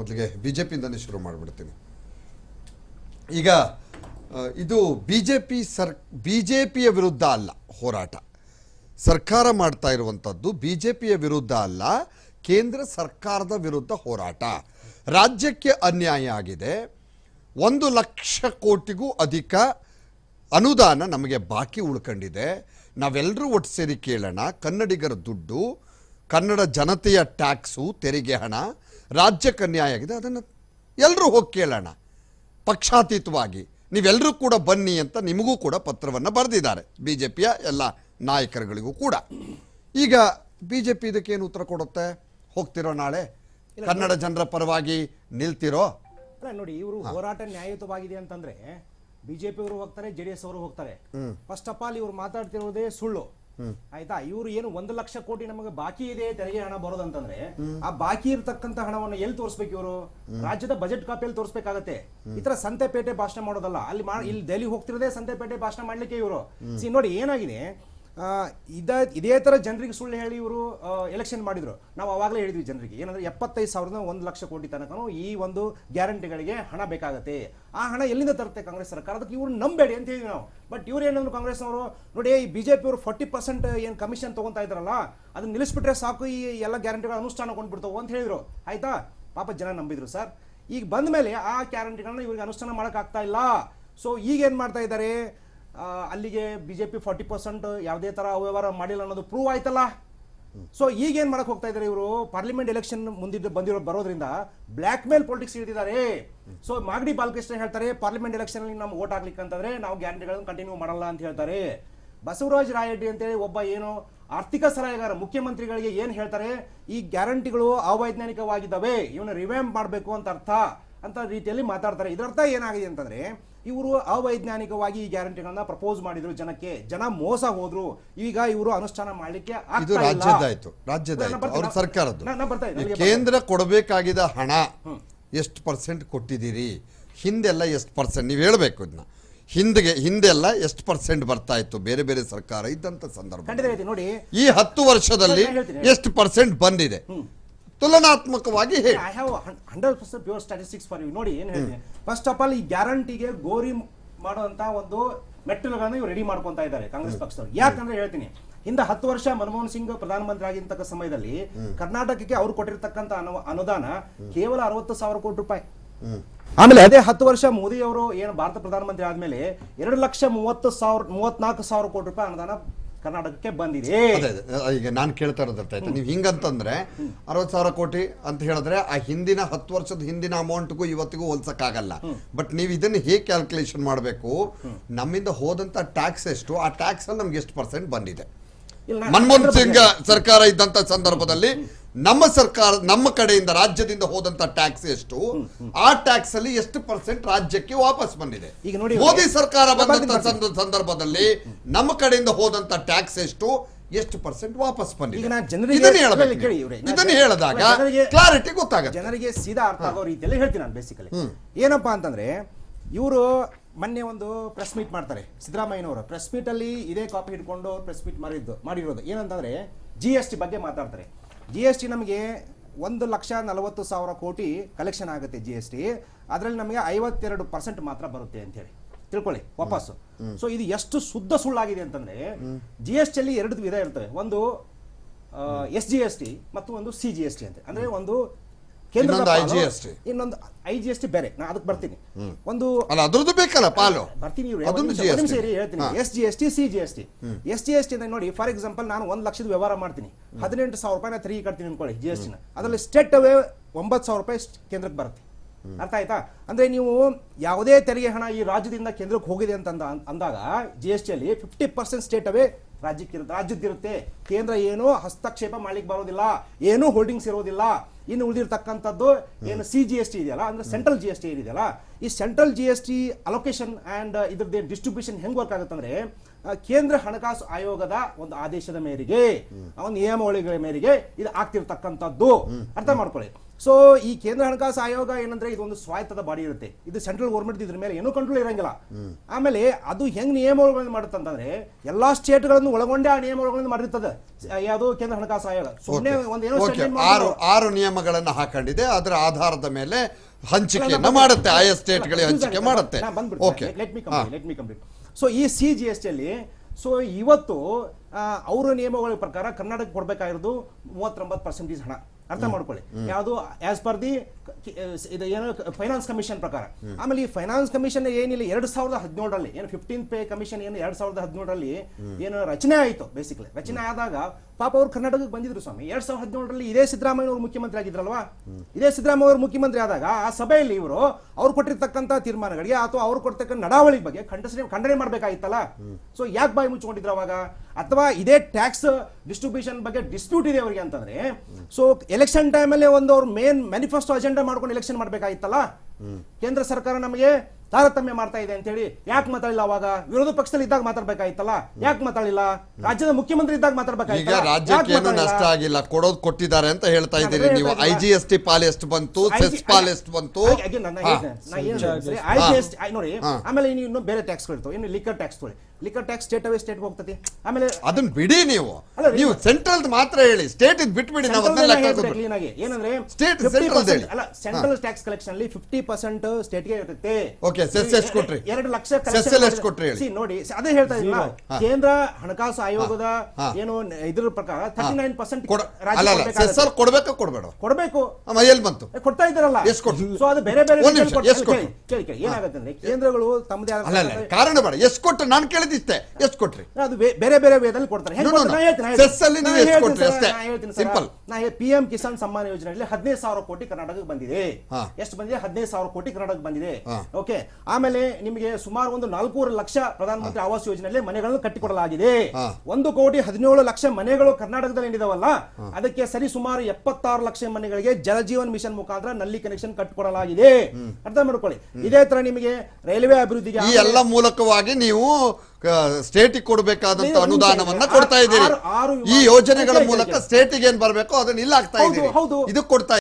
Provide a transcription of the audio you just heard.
ಮೊದಲಿಗೆ B J ಪಿಯಿಂದನೇ ಶುರು ಮಾಡಿಬಿಡ್ತೀನಿ. ಈಗ ಇದು B J P sir B J ಪಿಯ ವಿರುದ್ಧ ಅಲ್ಲ ಹೋರಾಟ. ಸರ್ಕಾರ ಮಾಡ್ತಾ ಇರುವಂಥದ್ದು ಬಿ ಜೆ ಪಿಯ ವಿರುದ್ಧ ಅಲ್ಲ, ಕೇಂದ್ರ ಸರ್ಕಾರದ ವಿರುದ್ಧ ಹೋರಾಟ. ರಾಜ್ಯಕ್ಕೆ ಅನ್ಯಾಯ ಆಗಿದೆ. ಒಂದು ಲಕ್ಷ ಕೋಟಿಗೂ ಅಧಿಕ ಅನುದಾನ ನಮಗೆ ಬಾಕಿ ಉಳ್ಕೊಂಡಿದೆ. ನಾವೆಲ್ಲರೂ ಒಟ್ಟು ಸೇರಿ ಕೇಳೋಣ, ಕನ್ನಡಿಗರ ದುಡ್ಡು, ಕನ್ನಡ ಜನತೆಯ ಟ್ಯಾಕ್ಸು, ತೆರಿಗೆ ಹಣ ರಾಜ್ಯಕ್ಕೆ ಅನ್ಯಾಯ ಆಗಿದೆ. ಅದನ್ನು ಎಲ್ಲರೂ ಹೋಗಿ ಕೇಳೋಣ. ಪಕ್ಷಾತೀತವಾಗಿ. ನೀವೆಲ್ಲರೂ ಕೂಡ ಬನ್ನಿ ಅಂತ ನಿಮಗೂ ಕೂಡ ಪತ್ರವನ್ನು ಬರೆದಿದ್ದಾರೆ. ಬಿ ಜೆ ಪಿಯ ಎಲ್ಲ ನಾಯಕರುಗಳಿಗೂ ಕೂಡ. ಈಗ ಬಿ ಜೆ ಪಿ ಇದಕ್ಕೇನು ಉತ್ತರ ಕೊಡುತ್ತೆ? ಹೋಗ್ತಿರೋ ನಾಳೆ? ಕನ್ನಡ ಜನರ ಪರವಾಗಿ ನಿಲ್ತಿರೋ? ಅಲ್ಲ ನೋಡಿ ಇವರು ಹೋರಾಟ ನ್ಯಾಯಯುತವಾಗಿದೆ ಅಂತಂದ್ರೆ ಬಿಜೆಪಿ ಅವರು ಹೋಗ್ತಾರೆ ಜೆ ಡಿ ಎಸ್ ಅವರು ಹೋಗ್ತಾರೆ. ಫಸ್ಟ್ ಆಫ್ ಆಲ್ ಇವರು ಮಾತಾಡ್ತಿರೋದೇ ಸುಳ್ಳು. ಆಯ್ತಾ? ಇವರು ಏನು ಒಂದು ಲಕ್ಷ ಕೋಟಿ ನಮಗೆ ಬಾಕಿ ಇದೆ ತೆರಿಗೆ ಹಣ ಬರೋದಂತಂದ್ರೆ ಆ ಬಾಕಿ ಇರತಕ್ಕಂತ ಹಣವನ್ನು ಎಲ್ಲಿ ತೋರಿಸ್ಬೇಕು ಇವರು? ರಾಜ್ಯದ ಬಜೆಟ್ ಕಾಪಿಯಲ್ಲಿ ತೋರಿಸಬೇಕಾಗತ್ತೆ. ಈ ತರ ಸಂತೆಪೇಟೆ ಭಾಷಣ ಮಾಡೋದಲ್ಲ ಅಲ್ಲಿ ಇಲ್ಲಿ ದೆಹಲಿ ಹೋಗ್ತಿರೋದೇ ಸಂತೆಪೇಟೆ ಭಾಷಣ ಮಾಡ್ಲಿಕ್ಕೆ ಇವರು. ಸಿ ನೋಡಿ ಏನಾಗಿದೆ? ಇದ ಇದೇ ತರ ಜನರಿಗೆ ಸುಳ್ಳು ಹೇಳಿ ಇವರು ಎಲೆಕ್ಷನ್ ಮಾಡಿದ್ರು. ನಾವು ಅವಾಗಲೇ ಹೇಳಿದ್ವಿ ಜನರಿಗೆ, ಏನಂದ್ರೆ ಎಪ್ಪತ್ತೈದು ಸಾವಿರದ ಒಂದು ಲಕ್ಷ ಕೋಟಿ ತನಕನೂ ಈ ಒಂದು ಗ್ಯಾರಂಟಿಗಳಿಗೆ ಹಣ ಬೇಕಾಗತ್ತೆ. ಆ ಹಣ ಎಲ್ಲಿಂದ ತರುತ್ತೆ ಕಾಂಗ್ರೆಸ್ ಸರ್ಕಾರ? ಅದಕ್ಕೆ ಇವರು ನಂಬೇಡಿ ಅಂತ ಹೇಳಿದ್ವಿ ನಾವು. ಬಟ್ ಇವ್ರು ಏನಂದ್ರು ಕಾಂಗ್ರೆಸ್ ಅವರು ನೋಡಿ, ಈ ಬಿಜೆಪಿ ಅವರು ಫಾರ್ಟಿ ಪರ್ಸೆಂಟ್ ಏನು ಕಮಿಷನ್ ತಗೊಂತಾ ಇದ್ದಾರಲ್ಲ, ಅದನ್ನ ನಿಲ್ಲಿಸ್ಬಿಟ್ರೆ ಸಾಕು, ಈ ಎಲ್ಲ ಗ್ಯಾರಂಟಿಗಳು ಅನುಷ್ಠಾನ ಕೊಂಡ್ಬಿಡ್ತಾವೆ ಅಂತ ಹೇಳಿದ್ರು. ಆಯ್ತಾ? ಪಾಪ ಜನ ನಂಬಿದ್ರು ಸರ್. ಈಗ ಬಂದ ಮೇಲೆ ಆ ಗ್ಯಾರಂಟಿಗಳನ್ನ ಇವ್ರಿಗೆ ಅನುಷ್ಠಾನ ಮಾಡೋಕ್ಕಾಗ್ತಾ ಇಲ್ಲ. ಸೊ ಈಗ ಏನ್ ಮಾಡ್ತಾ ಇದ್ದಾರೆ? ಅಲ್ಲಿಗೆ ಬಿಜೆಪಿ ಫಾರ್ಟಿ ಪರ್ಸೆಂಟ್ ಯಾವುದೇ ಥರ ಅವ್ಯವಹಾರ ಮಾಡಿಲ್ಲ ಅನ್ನೋದು ಪ್ರೂವ್ ಆಯ್ತಲ್ಲ? ಸೊ ಈಗ ಏನ್ ಮಾಡಕ್ ಹೋಗ್ತಾ ಇದ್ದಾರೆ ಇವರು? ಪಾರ್ಲಿಮೆಂಟ್ ಎಲೆಕ್ಷನ್ ಮುಂದಿದ್ದು ಬಂದಿರೋ, ಬರೋದ್ರಿಂದ ಬ್ಲ್ಯಾಕ್ ಮೇಲ್ ಪೊಲಿಟಿಕ್ಸ್ ಹಿಡಿದಿದ್ದಾರೆ. ಸೊ ಮಾಗಡಿ ಬಾಲಕೃಷ್ಣ ಹೇಳ್ತಾರೆ ಪಾರ್ಲಿಮೆಂಟ್ ಎಲೆಕ್ಷನ್ ಅಲ್ಲಿ ನಮ್ಗೆ ಓಟ್ ಹಾಕ್ಲಿಕ್ಕೆ ಅಂತಂದ್ರೆ ನಾವು ಗ್ಯಾರಂಟಿಗಳನ್ನು ಕಂಟಿನ್ಯೂ ಮಾಡಲ್ಲ ಅಂತ ಹೇಳ್ತಾರೆ. ಬಸವರಾಜ್ ರಾಯಡ್ಡಿ ಅಂತೇಳಿ ಒಬ್ಬ ಏನು ಆರ್ಥಿಕ ಸಲಹೆಗಾರ, ಮುಖ್ಯಮಂತ್ರಿಗಳಿಗೆ ಏನು ಹೇಳ್ತಾರೆ? ಈ ಗ್ಯಾರಂಟಿಗಳು ಅವೈಜ್ಞಾನಿಕವಾಗಿದ್ದಾವೆ. ಇವನ್ನ ರಿವ್ಯಾಂಪ್ ಮಾಡಬೇಕು ಅಂತ ಅರ್ಥ. ಅಂತ ರೀತಿಯಲ್ಲಿ ಮಾತಾಡ್ತಾರೆ. ಇದರರ್ಥ ಏನಾಗಿದೆ ಅಂತಂದ್ರೆ ಇವರು ಅವೈಜ್ಞಾನಿಕವಾಗಿ ಈ ಗ್ಯಾರಂಟಿಗಳನ್ನ ಪ್ರಪೋಸ್ ಮಾಡಿದ್ರು ಜನಕ್ಕೆ ಜನ ಮೋಸ ಹೋದ್ರು ಈಗ ಇವರು ಅನುಷ್ಠಾನ ಮಾಡ್ಲಿಕ್ಕೆ ಇದು. ರಾಜ್ಯದಾಯ್ತು ರಾಜ್ಯದಾಯ್ತು ಅವ್ರ ಸರ್ಕಾರದ್ದು. ಕೇಂದ್ರ ಕೊಡಬೇಕಾಗಿದ್ದ ಹಣ ಎಷ್ಟು ಪರ್ಸೆಂಟ್ ಕೊಟ್ಟಿದ್ದೀರಿ? ಹಿಂದೆಲ್ಲ ಎಷ್ಟು ಪರ್ಸೆಂಟ್ ನೀವು ಹೇಳಬೇಕು ಇದನ್ನ ಹಿಂದೆಗೆ ಹಿಂದೆಲ್ಲ ಎಷ್ಟು ಪರ್ಸೆಂಟ್ ಬರ್ತಾ ಇತ್ತು? ಬೇರೆ ಬೇರೆ ಸರ್ಕಾರ ಇದ್ದಂಥ ಸಂದರ್ಭ. ನೋಡಿ. ಈ ಹತ್ತು ವರ್ಷದಲ್ಲಿ ಎಷ್ಟು ಪರ್ಸೆಂಟ್ ಬಂದಿದೆ? ತುಲನಾತ್ಮಕವಾಗಿ ಹೇಳಿ. I have hundred percent pure statistics for you ನೋಡಿ ಏನು ಹೇಳ್ತೀನಿ? ಫಸ್ಟ್ ಆಫ್ ಆಲ್ ಈ ಗ್ಯಾರಂಟಿಗೆ ಗೋರಿ ಮಾಡುವಂತ ಒಂದು ಮೆಟ್ಟಿಲುಗಳನ್ನು ಇವ್ರು ರೆಡಿ ಮಾಡ್ಕೊಂತ ಇದ್ದಾರೆ ಕಾಂಗ್ರೆಸ್ ಪಕ್ಷದವರು. ಯಾಕಂದ್ರೆ ಹೇಳ್ತೀನಿ ಹಿಂದೆ ಹತ್ತು ವರ್ಷ ಮನಮೋಹನ್ ಸಿಂಗ್ ಪ್ರಧಾನಮಂತ್ರಿ ಆಗಿರ್ತಕ್ಕ ಸಮಯದಲ್ಲಿ ಕರ್ನಾಟಕಕ್ಕೆ ಅವ್ರು ಕೊಟ್ಟಿರ್ತಕ್ಕಂಥ ಅನು- ಅನುದಾನ ಕೇವಲ ಅರವತ್ತು ಸಾವಿರ ಕೋಟಿ ರೂಪಾಯಿ. ಆಮೇಲೆ ಅದೇ ಹತ್ತು ವರ್ಷ ಮೋದಿ ಅವರು ಏನು ಭಾರತ ಪ್ರಧಾನಮಂತ್ರಿ ಆದ್ಮೇಲೆ ಎರಡು ಲಕ್ಷ ಮೂವತ್ತು ಸಾವಿರ ಮೂವತ್ನಾಲ್ಕು ಸಾವಿರ ಕೋಟಿ ರೂಪಾಯಿ ಅನುದಾನ ಕರ್ನಾಟಕಕ್ಕೆ ಬಂದಿದೆ. ಈಗ ನಾನು ಕೇಳ್ತಾ ಇರೋದು ಅರ್ಥ ಆಯ್ತು? ನೀವು ಹಿಂಗಂತಂದ್ರೆ ಅರವತ್ತು ಸಾವಿರ ಕೋಟಿ ಅಂತ ಹೇಳಿದ್ರೆ ಆ ಹಿಂದಿನ ಹತ್ತು ವರ್ಷದ ಹಿಂದಿನ ಅಮೌಂಟ್ಗೂ ಇವತ್ತಿಗೂ ಹೋಲ್ಸಕ್ಕಾಗಲ್ಲ. ಬಟ್ ನೀವು ಇದನ್ನ ಹೇಗೆ ಕ್ಯಾಲ್ಕುಲೇಷನ್ ಮಾಡಬೇಕು? ನಮ್ಮಿಂದ ಹೋದಂತ ಟ್ಯಾಕ್ಸ್ ಎಷ್ಟು? ಆ ಟ್ಯಾಕ್ಸ್ ಅಲ್ಲಿ ನಮ್ಗೆ ಎಷ್ಟು ಪರ್ಸೆಂಟ್ ಬಂದಿದೆ? ಮನಮೋಹನ್ ಸಿಂಗ್ ಸರ್ಕಾರ ಇದ್ದಂತ ಸಂದರ್ಭದಲ್ಲಿ ನಮ್ಮ ಸರ್ಕಾರ ನಮ್ಮ ಕಡೆಯಿಂದ ರಾಜ್ಯದಿಂದ ಹೋದಂತ ಟ್ಯಾಕ್ಸ್ ಎಷ್ಟು? ಆ ಟ್ಯಾಕ್ಸ್ ಅಲ್ಲಿ ಎಷ್ಟು ಪರ್ಸೆಂಟ್ ರಾಜ್ಯಕ್ಕೆ ವಾಪಸ್ ಬಂದಿದೆ? ಈಗ ನೋಡಿ ಮೋದಿ ಸರ್ಕಾರ ಬಂದಂತ ಸಂದರ್ಭದಲ್ಲಿ ನಮ್ಮ ಕಡೆಯಿಂದ ಹೋದಂತ ಟ್ಯಾಕ್ಸ್ ಎಷ್ಟು? ಎಷ್ಟು ಪರ್ಸೆಂಟ್ ವಾಪಸ್ ಬಂದಿದೆ? ಇದನ್ನ ಹೇಳಿದಾಗ ಕ್ಲಾರಿಟಿ ಗೊತ್ತಾಗುತ್ತೆ. ಜನರಿಗೆ ಸೀದಾ ಅರ್ಥ ಆಗೋ ರೀತಿಯಲ್ಲಿ ಹೇಳ್ತೀನಿ ನಾನು ಬೇಸಿಕಲಿ ಏನಪ್ಪಾ ಅಂತಂದ್ರೆ ಇವರು ಮೊನ್ನೆ ಒಂದು ಪ್ರೆಸ್ ಮೀಟ್ ಮಾಡ್ತಾರೆ ಸಿದ್ದರಾಮಯ್ಯನವರು. ಪ್ರೆಸ್ ಮೀಟ್ ಅಲ್ಲಿ ಇದೇ ಕಾಪಿ ಹಿಡ್ಕೊಂಡು ಪ್ರೆಸ್ ಮೀಟ್ ಮಾಡಿದ್ದು ಮಾಡಿರೋದು. ಏನಂತಂದ್ರೆ ಜಿ ಎಸ್ ಟಿ ಬಗ್ಗೆ ಮಾತಾಡ್ತಾರೆ. ಜಿ ಎಸ್ ಟಿ ನಮಗೆ ಒಂದು ಲಕ್ಷ ನಲವತ್ತು ಸಾವಿರ ಕೋಟಿ ಕಲೆಕ್ಷನ್ ಆಗುತ್ತೆ ಜಿ ಎಸ್ ಟಿ ಅದರಲ್ಲಿ ನಮಗೆ ಐವತ್ತೆರಡು ಪರ್ಸೆಂಟ್ ಮಾತ್ರ ಬರುತ್ತೆ ಅಂತ ಹೇಳಿ ತಿಳ್ಕೊಳ್ಳಿ ವಾಪಸ್ಸು. ಸೊ ಇದು ಎಷ್ಟು ಶುದ್ಧ ಸುಳ್ಳಾಗಿದೆ ಅಂತಂದ್ರೆ ಜಿ ಎಸ್ ಟಿಯಲ್ಲಿ ಎರಡು ವಿಧ ಇರ್ತವೆ. ಒಂದು ಎಸ್ ಜಿ ಎಸ್ ಟಿ ಮತ್ತು ಒಂದು ಸಿ ಜಿ ಎಸ್ ಟಿ ಅಂತ. ಅಂದ್ರೆ ಒಂದು ಪಾಲು, IGST. ಇನ್ನೊಂದು ಐ ಜಿ ಎಸ್ ಟಿ ಬೇರೆ. ನಾ ಅದಕ್ಕೆ ಬರ್ತೀನಿ. ಒಂದು ಅಲ್ಲ ಅದ್ರದ್ದು ಬೇಕಲ್ಲ ಪಾಲು? ಬರ್ತೀನಿ ನಿಮಿಷ. ಇರಿ, ಹೇಳ್ತೀನಿ. S G S T C G S T S G S T ನೋಡಿ ಫಾರ್ ಎಕ್ಸಾಂಪಲ್ ನಾನು ಒಂದ್ ಲಕ್ಷದ ವ್ಯವಹಾರ ಮಾಡ್ತೀನಿ. ಹದಿನೆಂಟು ಸಾವಿರ ರೂಪಾಯಿ ತೆರಿಗೆ ಕಟ್ತೀನಿ ಅನ್ಕೊಳ್ಳಿ ಜಿ ಎಸ್ ಟಿನ ಅದರಲ್ಲಿ ಸ್ಟೇಟ್ ಅವೇ ಒಂಬತ್ತು ಸಾವಿರ ರೂಪಾಯಿ ಕೇಂದ್ರಕ್ಕೆ ಬರುತ್ತೆ. ಅರ್ಥ ಆಯ್ತಾ? ಅಂದ್ರೆ ನೀವು ಯಾವುದೇ ತೆರಿಗೆ ಹಣ ಈ ರಾಜ್ಯದಿಂದ ಕೇಂದ್ರಕ್ಕೆ ಹೋಗಿದೆ ಅಂತ ಅಂದ- ಅಂದಾಗ ಜಿ ಎಸ್ ಟಿ ಅಲ್ಲಿ ಫಿಫ್ಟಿ ಪರ್ಸೆಂಟ್ ಸ್ಟೇಟ್ ಅವೇ ರಾಜ್ಯಕ್ಕೆ ಇರುತ್ತೆ ರಾಜ್ಯದ್ದಿರುತ್ತೆ. ಕೇಂದ್ರ ಏನು? ಹಸ್ತಕ್ಷೇಪ ಮಾಡ್ಲಿಕ್ಕೆ ಬರೋದಿಲ್ಲ. ಏನು ಹೋಲ್ಡಿಂಗ್ಸ್ ಇರೋದಿಲ್ಲ. ಇನ್ನು ಉಳಿದಿರ್ತಕ್ಕಂಥದ್ದು ಏನು ಸಿ ಜಿ ಎಸ್ ಟಿ ಇದೆಯಲ್ಲ ಅಂದ್ರೆ ಸೆಂಟ್ರಲ್ ಜಿ ಎಸ್ ಟಿ ಏನಿದೆಯಲ್ಲ ಈ central G S T allocation and ಇದ್ರದ್ದು ಡಿಸ್ಟ್ರಿಬ್ಯೂಷನ್ ಹೆಂಗ್ ವರ್ಕ್ ಆಗುತ್ತೆ ಅಂದ್ರೆ ಕೇಂದ್ರ ಹಣಕಾಸು ಆಯೋಗದ ಒಂದು ಆದೇಶದ ಮೇರೆಗೆ ಒಂದು ನಿಯಮಾವಳಿಗಳ ಮೇರೆಗೆ ಇದು ಆಗ್ತಿರ್ತಕ್ಕಂಥದ್ದು. ಅರ್ಥ ಮಾಡ್ಕೊಳ್ಳಿ. ಸೊ ಈ ಕೇಂದ್ರ ಹಣಕಾಸು ಆಯೋಗ ಏನಂದ್ರೆ ಇದೊಂದು ಸ್ವಾಯತ್ತದ ಬಾಡಿ ಇರುತ್ತೆ. ಇದು ಸೆಂಟ್ರಲ್ ಗೌರ್ಮೆಂಟ್ ಇದ್ರ ಮೇಲೆ ಏನೂ ಕಂಟ್ರೋಲ್ ಇರಂಗಿಲ್ಲ. ಆಮೇಲೆ ಅದು ಹೆಂಗ್ ನಿಯಮಗಳನ್ನು ಮಾಡುತ್ತೆ ಅಂತಂದ್ರೆ ಎಲ್ಲಾ ಸ್ಟೇಟ್ಗಳನ್ನು ಒಳಗೊಂಡೇ ಆ ನಿಯಮಗಳನ್ನು ಮಾಡಿರ್ತದೆ. ಯಾವುದು ಕೇಂದ್ರ ಹಣಕಾಸು ಆಯೋಗ. ಸುಮ್ಮನೆ ಒಂದು ಏನೋ ಓಕೆ statement ಆರು. ಆರು ನಿಯಮಗಳನ್ನು ಹಾಕೊಂಡಿದೆ. ಅದರ ಆಧಾರದ ಮೇಲೆ ಹಂಚಿಕೆಯನ್ನ ಮಾಡುತ್ತೆ. ಆಯಾ ಸ್ಟೇಟ್ಗಳಿಗೆ ಹಂಚಿಕೆ ಮಾಡುತ್ತೆ. Okay let me complete let me complete so ಈ ಸಿ ಜಿ ಎಸ್ ಟಿ ಅಲ್ಲಿ ಸೊ ಇವತ್ತು ಅವರ ನಿಯಮಗಳ ಪ್ರಕಾರ ಕರ್ನಾಟಕ ಕೊಡಬೇಕಾಗಿರೋದು ಮೂವತ್ತೊಂಬತ್ತು ಪರ್ಸೆಂಟೇಜ್ ಹಣ. ಅರ್ಥ ಮಾಡ್ಕೊಳ್ಳಿ. ಯಾವುದು ಆಸ್ ಪರ್ ದಿ ಇದು ಏನು ಫೈನಾನ್ಸ್ ಕಮಿಷನ್ ಪ್ರಕಾರ. ಆಮೇಲೆ ಈ ಫೈನಾನ್ಸ್ ಕಮಿಷನ್ ಏನಿಲ್ಲ ಎರಡ್ ಸಾವಿರದ ಹದಿನೇಳರಲ್ಲಿ ಏನು ಫಿಫ್ಟೀನ್ ಪೇ ಕಮಿಷನ್ ಏನು ಎರಡ್ ಸಾವಿರದ ಹದಿನೇಳರಲ್ಲಿ ಏನು ರಚನೆ ಆಯಿತು ಬೇಸಿಕಲಿ ರಚನೆ ಆದಾಗ ಪಾಪ ಅವ್ರು ಕರ್ನಾಟಕಕ್ಕೆ ಬಂದಿದ್ರು ಸ್ವಾಮಿ. ಎರಡ್ ಸಾವಿರದ ಹದಿನೇಳರಲ್ಲಿ ಇದೇ ಸಿದ್ದರಾಮಯ್ಯ ಅವರು ಮುಖ್ಯಮಂತ್ರಿ ಆಗಿದ್ರಲ್ವಾ? ಇದೇ ಸಿದ್ದರಾಮಯ್ಯ ಅವರು ಮುಖ್ಯಮಂತ್ರಿ ಆದಾಗ ಆ ಸಭೆಯಲ್ಲಿ ಇವರು ಅವ್ರು ಕೊಟ್ಟಿರ್ತಕ್ಕಂಥ ತೀರ್ಮಾನಗಳಿಗೆ ಅಥವಾ ಅವ್ರು ಕೊಡ್ತಕ್ಕಂಥ ನಡಾವಳಿ ಬಗ್ಗೆ ಖಂಡನೆ ಖಂಡನೆ ಮಾಡಬೇಕಾಗಿತ್ತಲ್ಲ? ಸೊ ಯಾಕೆ ಬಾಯಿ ಮುಚ್ಚಿಕೊಂಡಿದ್ರು ಅವಾಗ? ಅಥವಾ ಇದೇ ಟ್ಯಾಕ್ಸ್ ಡಿಸ್ಟ್ರಿಬ್ಯೂಷನ್ ಬಗ್ಗೆ ಡಿಸ್ಪ್ಯೂಟ್ ಇದೆ ಅವರಿಗೆ ಅಂತಂದ್ರೆ ಸೊ ಎಲೆಕ್ಷನ್ ಟೈಮಲ್ಲಿ ಒಂದು ಅವ್ರ ಮೇನ್ ಮ್ಯಾನಿಫೆಸ್ಟೋ ಅಜೆಂಡಾ ಮಾಡ್ಕೊಂಡು ಎಲೆಕ್ಷನ್ ಮಾಡಬೇಕಾಗಿತ್ತಲ್ಲ? ಕೇಂದ್ರ ಸರ್ಕಾರ ನಮಗೆ ತಾರತಮ್ಯ ಮಾಡ್ತಾ ಇದೆ ಅಂತ ಹೇಳಿ ಯಾಕೆ ಮಾತಾಡಿಲ್ಲ ಅವಾಗ? ವಿರೋಧ ಪಕ್ಷದಲ್ಲಿ ಇದ್ದಾಗ ಮಾತಾಡ್ಬೇಕಾಯ್ತಲ್ಲ ಯಾಕೆ ಮಾತಾಡಿಲ್ಲ ರಾಜ್ಯದ ಮುಖ್ಯಮಂತ್ರಿ ಇದ್ದಾಗ ಈಗ ಮಾತಾಡ್ಬೇಕಾಗಿತ್ತಲ್ಲ ರಾಜ್ಯಕ್ಕೆ ಏನು ನಷ್ಟ ಆಗಿಲ್ಲ. ಕೊಡೋದು ಕೊಟ್ಟಿದ್ದಾರೆ ಅಂತ ಹೇಳ್ತಾ ಇದ್ದೀರಿ ನೀವು. ಐ. ಜಿ ಎಸ್ ಟಿ ಪಾಲ್ ಎಷ್ಟು ಬಂತು ಸೆಸ್ ಪಾಲ್ ಎಷ್ಟು ಬಂತು. ಐ ಜಿ I- ನೋಡಿ. ಆಮೇಲೆ ಇನ್ನು ಇನ್ನೂ ಬೇರೆ ಟ್ಯಾಕ್ಸ್ ಇರ್ತವೆ. ಇನ್ನು liquor tax liquor tax state ಅವೇ ಸ್ಟೇಟ್ ಹೋಗ್ತದೆ. ಆಮೇಲೆ ಅದನ್ನ ಬಿಡಿ ನೀವು. ನೀವು ಸೆಂಟ್ರಲ್ ಮಾತ್ರ ಹೇಳಿ. ಸ್ಟೇಟ್ ಇದ್ ಬಿಟ್ಬಿಡಿ ನಾವು ಕ್ಲೀನ್ ಆಗಿ. ಏನಂದ್ರೆ ಸ್ಟೇಟ್ 50% ಹೇಳಿ. ಅಲ್ಲ ಸೆಂಟ್ರಲ್ ಟ್ಯಾಕ್ಸ್ ಕಲೆಕ್ಷನ್ ಅಲ್ಲಿ ಫಿಫ್ಟಿ ಪರ್ಸೆಂಟ್ ಸ್ಟೇಟ್ಗೆ ಇರುತ್ತೆ. ಎಷ್ಟು ಕೊಟ್ರಿ? ಎರಡು ಲಕ್ಷ cess collection ಎಲ್ಲ ಎಷ್ಟು ಕೊಟ್ರಿ ಹೇಳಿ? ನೋಡಿ ಅದೇ ಹೇಳ್ತಾ ಇದ್ದೀನಿ ಕೇಂದ್ರ ಹಣಕಾಸು ಆಯೋಗದ. ಏನು ಇದ್ರ ಪ್ರಕಾರ ತರ್ಟಿ ನೈನ್ ಪರ್ಸೆಂಟ್ ಸೆಸ್ ಅಲ್ಲಿ ಕೊಡ್ಬೇಕು ಕೊಡ್ಬೇಡ? ಕೊಡಬೇಕು. ಅಮ್ಮ ಎಲ್ಲಿ ಬಂತು? ಕೊಡ್ತಾ ಇದ್ದಾರಲ್ಲ. ಎಷ್ಟ್? ಸೊ ಅದು ಬೇರೆ ಬೇರೆ? ಕೇಳಿ, ಕೇಳಿ ಕೇಳಿ. ಏನಾಗುತ್ತೆ ಅಂದ್ರೆ ಕೇಂದ್ರಗಳು ತಮ್ಮದೇ ಆದ ಕಾರಣ ಬೇಡ. ಎಷ್ಟು ಕೊಟ್ಟು ನಾನು ಕೇಳಿದಿಷ್ಟೆ. ಎಷ್ಟು ಕೊಟ್ರಿ? ಅದು ಬೇರೆ ಬೇರೆ ವೇದಲ್ಲಿ ಕೊಡ್ತಾರೆ. No. ನಾ ಅಲ್ಲಿ ನೀವು ಎಷ್ಟು ಕೊಟ್ರಿ? ಅಷ್ಟೇ. ಪಿ ಎಂ ಕಿಸಾನ್ ಸಮ್ಮಾನ ಯೋಜನೆಯಲ್ಲಿ ಹದಿನೈದು ಸಾವಿರ ಕೋಟಿ ಕರ್ನಾಟಕಕ್ಕೆ ಬಂದಿದೆ. ಎಷ್ಟು ಬಂದಿದೆ? ಹದಿನೈದು ಸಾವಿರ ಕೋಟಿ ಕರ್ನಾಟಕಕ್ಕೆ ಬಂದಿದೆ. ಓಕೆ ಆಮೇಲೆ ನಿಮಗೆ ಸುಮಾರು ಒಂದು ನಾಲ್ಕೂವರೆ ಲಕ್ಷ ಪ್ರಧಾನಮಂತ್ರಿ ಆವಾಸ್ ಯೋಜನೆಯಲ್ಲಿ ಮನೆಗಳನ್ನು ಕಟ್ಟಿಕೊಡಲಾಗಿದೆ. ಒಂದು ಕೋಟಿ ಹದಿನೇಳು ಲಕ್ಷ ಮನೆಗಳು ಕರ್ನಾಟಕದಲ್ಲಿ ಏನಿದಾವಲ್ಲ ಅದಕ್ಕೆ ಸರಿ ಸುಮಾರು ಎಪ್ಪತ್ತಾರು ಲಕ್ಷ ಮನೆಗಳಿಗೆ ಜಲಜೀವನ್ ಮಿಷನ್ ಮುಖಾಂತರ ನಲ್ಲಿ ಕನೆಕ್ಷನ್ ಕಟ್ಟಿಕೊಡಲಾಗಿದೆ. ಅರ್ಥ ಮಾಡ್ಕೊಳ್ಳಿ. ಇದೇ ತರ ನಿಮಗೆ ರೈಲ್ವೆ ಅಭಿವೃದ್ಧಿಗೆ ಈ ಎಲ್ಲ ಮೂಲಕವಾಗಿ ನೀವು ಸ್ಟೇಟಿಗೆ ಕೊಡಬೇಕಾದಂತ ಅನುದಾನವನ್ನ ಕೊಡ್ತಾ ಇದ್ದೀರಿ. ಈ ಯೋಜನೆಗಳ ಮೂಲಕ ಸ್ಟೇಟ್ ಸ್ಟೇಟಿಗೆ ಏನ್ ಬರಬೇಕು ಅದನ್ನ ಇಲ್ಲ ಆಗ್ತಾ ಹೌದು. ಇದು ಕೊಡ್ತಾ